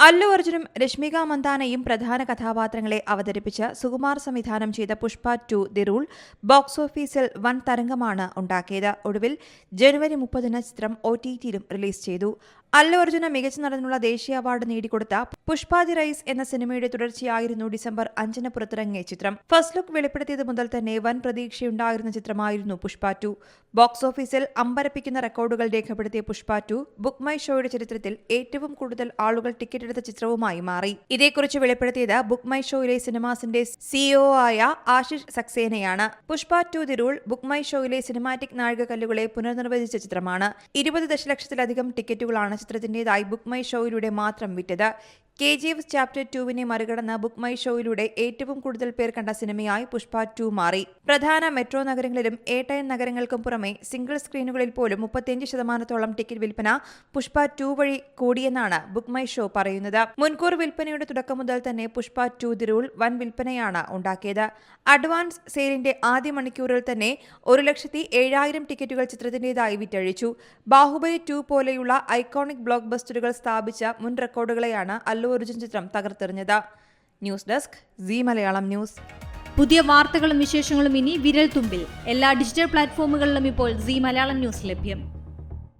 അല്ലു അർജുനും രശ്മിക മന്ദാനയും പ്രധാന കഥാപാത്രങ്ങളെ അവതരിപ്പിച്ച് സുകുമാർ സംവിധാനം ചെയ്ത Pushpa two the rule box ഓഫീസിൽ വൻ തരംഗമാണ് ഉണ്ടാക്കിയത്. ഒടുവിൽ ജനുവരി മുപ്പതിന് ചിത്രം ഒ ടി ടിയിലും റിലീസ് ചെയ്തു. അല്ലു അർജുന മികച്ച നടനുള്ള ദേശീയ അവാർഡ് നേടിക്കൊടുത്ത പുഷ്പാജി റൈസ് എന്ന സിനിമയുടെ തുടർച്ചയായിരുന്നു ഡിസംബർ അഞ്ചിന് പുറത്തിറങ്ങിയ ചിത്രം. ഫസ്റ്റ് ലുക്ക് വെളിപ്പെടുത്തിയത് മുതൽ തന്നെ വൻ പ്രതീക്ഷയുണ്ടായിരുന്ന ചിത്രമായിരുന്നു പുഷ്പ ടു. ബോക്സ് ഓഫീസിൽ അമ്പരപ്പിക്കുന്ന റെക്കോർഡുകൾ രേഖപ്പെടുത്തിയ പുഷ്പ ടു ബുക്ക് മൈ ഷോയുടെ ചരിത്രത്തിൽ ഏറ്റവും കൂടുതൽ ആളുകൾ ടിക്കറ്റ് എടുത്ത ചിത്രവുമായി മാറി. ഇതേക്കുറിച്ച് വെളിപ്പെടുത്തിയത് ബുക്ക് മൈ ഷോയിലെ സിനിമാസിന്റെ സിഇഒ ആയ Ashish സക്സേനയാണ്. Pushpa two the rule book my ഷോയിലെ cinematic നാഴികക്കല്ലുകളെ പുനർനിർവചിച്ച ചിത്രമാണ്. ഇരുപത് ദശലക്ഷത്തിലധികം ടിക്കറ്റുകളാണ് ചിത്രത്തിന്റേതായി ബുക്ക് മൈ ഷോയിലൂടെ മാത്രം വിറ്റത്. കെ ജി എഫ് ചാപ്റ്റർ ടുവിനെ മറികടന്ന് ബുക്ക് മൈ ഷോയിലൂടെ ഏറ്റവും കൂടുതൽ പേർ കണ്ട സിനിമയായി പുഷ്പ ടു മാറി. പ്രധാന മെട്രോ നഗരങ്ങളിലും ടൈൻ നഗരങ്ങൾക്കും പുറമെ സിംഗിൾ സ്ക്രീനുകളിൽ പോലും മുപ്പത്തിയഞ്ച് ശതമാനത്തോളം ടിക്കറ്റ് വിൽപ്പന പുഷ്പ ടു വഴി കൂടിയെന്നാണ് ബുക്ക് മൈ ഷോ പറയുന്നത്. മുൻകൂർ വിൽപ്പനയുടെ തുടക്കം മുതൽ തന്നെ പുഷ്പ ടു ദി റൂൾ വൻ വിൽപ്പനയാണ് ഉണ്ടാക്കിയത്. അഡ്വാൻസ് സെയിലിന്റെ ആദ്യ മണിക്കൂറിൽ തന്നെ ഒരു ലക്ഷത്തി ഏഴായിരം ടിക്കറ്റുകൾ ചിത്രത്തിന്റേതായി വിറ്റഴിച്ചു. ബാഹുബലി ടു പോലെയുള്ള ഐക്കോണിക് ബ്ലോക്ക് ബസ്റ്ററുകൾ സ്ഥാപിച്ച മുൻ റെക്കോർഡുകളെയാണ് അല്ലു അർജുൻ ചിത്രം തകർത്തെറിഞ്ഞത്. News desk Zee Malayalam news. പുതിയ വാർത്തകളും വിശേഷങ്ങളും ഇനി വിരൽ തുമ്പിൽ എല്ലാ ഡിജിറ്റൽ പ്ലാറ്റ്ഫോമുകളിലും ഇപ്പോൾ സി മലയാളം ന്യൂസ് ലഭ്യം.